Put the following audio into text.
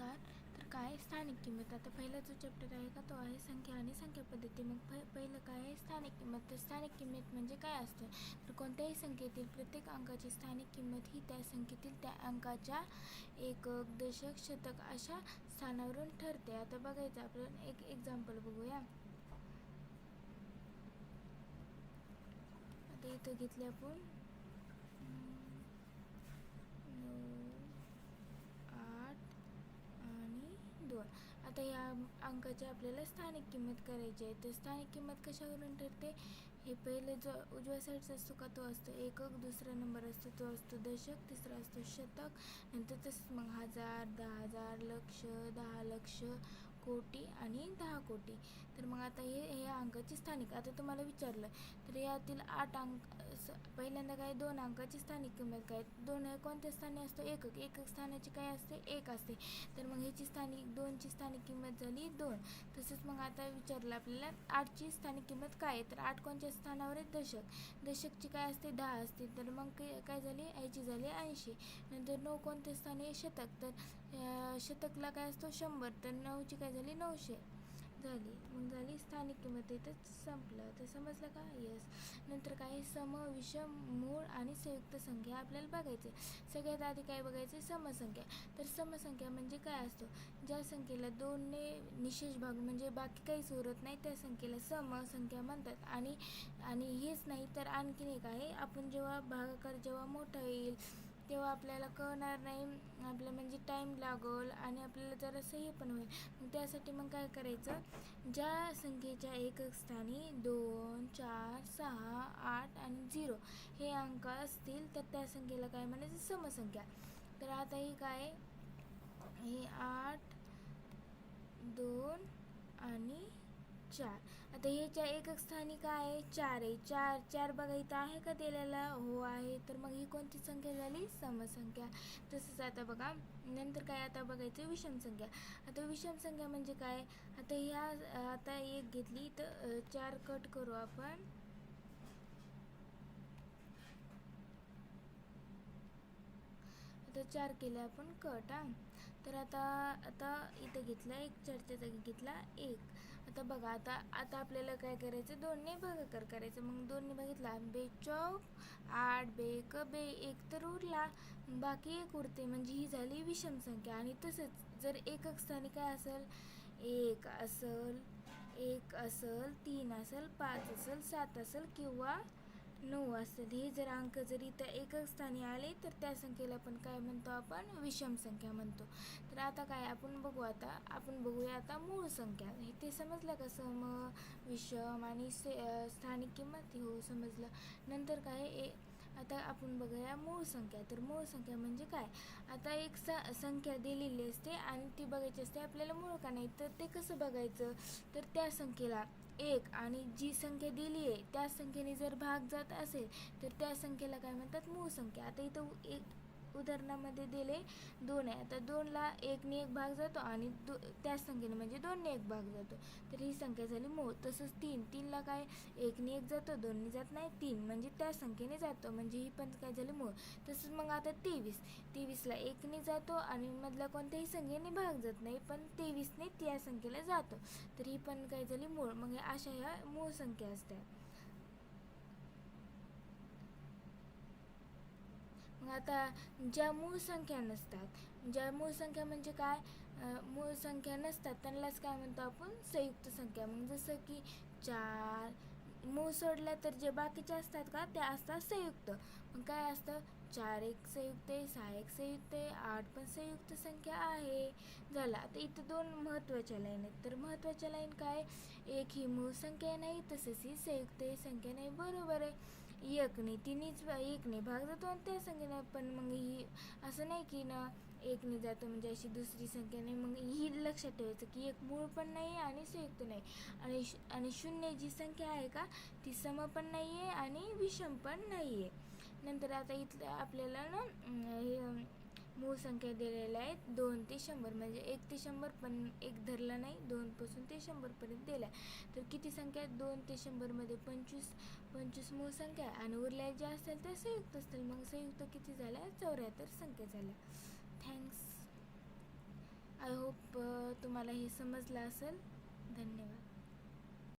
नमस्कार तर काय स्थानिक किंमत? आता पहिला जो चॅप्टर आहे का तो आहे संख्या आणि संख्या पद्धती. मग प पहिलं काय आहे? स्थानिक किंमत. तर स्थानिक किंमत म्हणजे काय असतं? तर कोणत्याही संख्येतील प्रत्येक अंकाची स्थानिक किंमत ही त्या संख्येतील त्या अंकाच्या एक दशक शतक अशा स्थानावरून ठरते. आता बघायचं आपण एक एक्झाम्पल बघूया. आता इथं घेतले आपण नऊ आठ आणि दोन आता या अंकाची आपल्याला स्थानिक किंमत करायची आहे. तर स्थानिक किंमत कशावरून ठरते? हे पहिले जो उजव्या साईडचा असतो का तो असतो एकक दुसरा नंबर असतो तो असतो दशक तिसरा असतो शतक नंतर तसंच मग हजार दहा हजार लक्ष दहा लक्ष कोटी आणि दहा कोटी. तर मग आता हे हे अंकाची स्थानिक. आता तुम्हाला विचारलं तर यातील आठ अंक स- पहिल्यांदा काय दोन अंकाची स्थानिक किंमत काय? दोन हे कोणत्या स्थानी असतो? एकक. एकक स्थानाची काय असते? एक असते. तर मग ह्याची स्थानिक दोनची स्थानिक किंमत झाली दोन. तसंच मग आता विचारलं आपल्याला आठची स्थानिक किंमत काय आहे? तर आठ कोणत्या स्थानावर आहे? दशक. दशकची काय असते? दहा असते. तर मग काय झाली? याची झाली. ऐंशी. नंतर नऊ कोणत्या स्थानी आहे? शतक. तर शतकला काय असतो? शंभर. तर नऊची काय झाली नऊशे. झाली. मग झाली स्थानिक किंमत. इथं संपलं. तर समजलं का? येस नंतर काय? सम विषम मूळ आणि संयुक्त संख्या आपल्याला बघायचे सगळ्यात आधी काय बघायचे समसंख्या. तर समसंख्या म्हणजे काय असतो? ज्या संख्येला दोनने निशेष भाग म्हणजे बाकी काहीच उरत नाही त्या संख्येला समसंख्या म्हणतात. आणि आणि हेच नाही तर आणखीन एक आहे. आपण जेव्हा भागाकार जेव्हा मोठा येईल तेव्हा आपल्याला कळणार नाही. आपलं म्हणजे टाईम लागल आणि आपल्याला जरासं हे पण होईल. मग त्यासाठी मग काय करायचं? ज्या संख्येच्या एकक स्थानी दोन चार सहा आठ आणि झिरो हे अंक असतील तर त्या संख्येला काय म्हणायचं? समसंख्या. तर आता ही काय? हे आठ दोन आणि चार. आता ह्याच्या एकक स्थानी काय आहे चार आहे. चार चार बघा इथं आहे का दिलेला? हो आहे. तर मग ही कोणती संख्या झाली? समसंख्या. तसंच आता बघा नंतर काय आता बघायचं? विषम संख्या. आता विषम संख्या म्हणजे काय? आता ह्या आता एक घेतली तर चार कट करू आपण. आता चार केले आपण कट हां. तर आता आता इथं घेतला एक चारच्या जागी घेतला एक. आता बघा आता आता आपल्याला काय करायचं? दोन्ही भागाकार करायचं. मग दोन्ही बघितला बे चौक आठ बे क बे एक तर उरला. बाकी एक उरते. म्हणजे ही झाली विषम संख्या. आणि तसंच जर एकक स्थानी काय असेल? एक असेल एक असेल तीन असेल पाच असेल सात असेल किंवा नऊ असतात हे जर अंक जर इथं एकच स्थानी आले तर त्या संख्येला आपण काय म्हणतो आपण? विषम संख्या म्हणतो. तर आता काय आपण बघू आता आपण बघूया आता मूळ संख्या. हे ते समजलं का? सम विषम आणि से स्थानिक किंमत? हो समजलं. नंतर काय? ए आता आपण बघूया मूळ संख्या. तर मूळ संख्या म्हणजे काय? आता एक स संख्या दिलेली असते आणि ती बघायची असते आपल्याला मूळ का नाही? तर ते कसं बघायचं? तर त्या संख्येला एक आणि जी संख्या दिली आहे त्या संख्येने जर भाग जात असेल तर त्या संख्येला काय म्हणतात? मूळ संख्या. आता इथं एक उदाहरणामध्ये दिले दोन आहे. आता दोनला एकने एक भाग जातो आणि दो त्याच संख्येने म्हणजे दोनने एक भाग जातो. तर ही संख्या झाली मूळ. तसंच तीन. तीनला काय? एकने एक जातो दोनने जात नाही. तीन म्हणजे त्या संख्येने जातो. म्हणजे ही पण काय झाली मूळ. तसंच मग आता तेवीस. तेवीसला एकने जातो आणि मधला कोणत्याही संख्येने भाग जात नाही पण तेवीसने त्या संख्येला जातो. तर ही पण काय झाली मूळ. मग अशा ह्या मूळ संख्या असतात. आता ज्या मूळ संख्या नसतात ज्या मूळ संख्या म्हणजे काय? मूळ संख्या नसतात त्यांनाच काय म्हणतो आपण? संयुक्त संख्या. मग जसं की चार मूळ सोडल्या तर जे बाकीचे असतात का? त्या असतात संयुक्त. मग काय असतं? चार एक संयुक्त आहे सहा एक संयुक्त आहे आठ पण संयुक्त संख्या आहे. झालं. आता इथं दोन महत्त्वाच्या लाईन आहेत. तर महत्त्वाच्या लाईन काय? एक ही मूळ संख्या नाही तसंच ही संयुक्त संख्या नाही. बरोबर आहे. एकने तिन्हीच एकने भाग जातो आणि त्या संख्येने पण मग ही असं नाही की ना एकने जातो म्हणजे अशी दुसरी संख्या नाही. मग ही लक्षात ठेवायचं की एक मूळ पण नाही आणि संयुक्त नाही. आणि श- आणि शून्य जी संख्या आहे का ती सम पण नाही आहे आणि विषम पण नाही आहे नंतर आता इथलं आपल्याला ना हे मूळ संख्या दिलेल्या आहेत. दोन ते शंभर म्हणजे एक ते शंभर पण एक धरला नाही दोनपासून ते शंभरपर्यंत दिला आहे. तर किती संख्या आहेत? दोन ते शंभरमध्ये पंचवीस पंचवीस मूळ संख्या आहे. आणि उरल्या ज्या असतील त्या संयुक्त असतील. मग संयुक्त किती झाल्या? चौऱ्याहत्तर संख्या झाल्या. थँक्स आय होप तुम्हाला हे समजलं असेल. धन्यवाद.